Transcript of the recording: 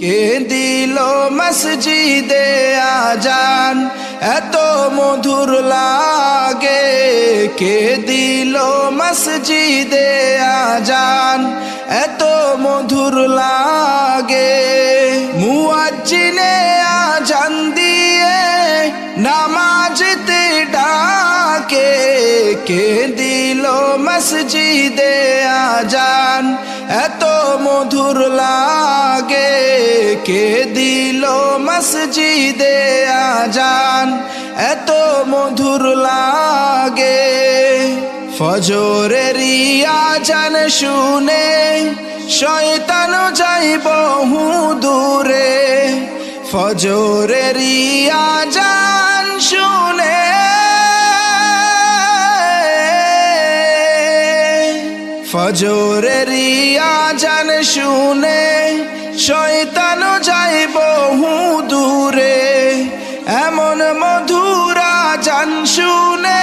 কে দিল মসজিদে আজান? এত মধুর লাগে। কে দিল মসজিদে আজান? এত মধুর লাগে। মুয়াজ্জিনে আজান দিয়ে নামাজতে ডাকে। কে দিল মসজিদে আজান? এত মধুর লাগে কে দিল মসজিদে আজান? এত মধুর লাগে। ফজরের আজান শুনে শয়তান যাই বহু দূরে ফজরের আজান শুনে ফজরের আজান শুনে শয়তান যাই বহু দূরে এমন মধুরা জান শুনে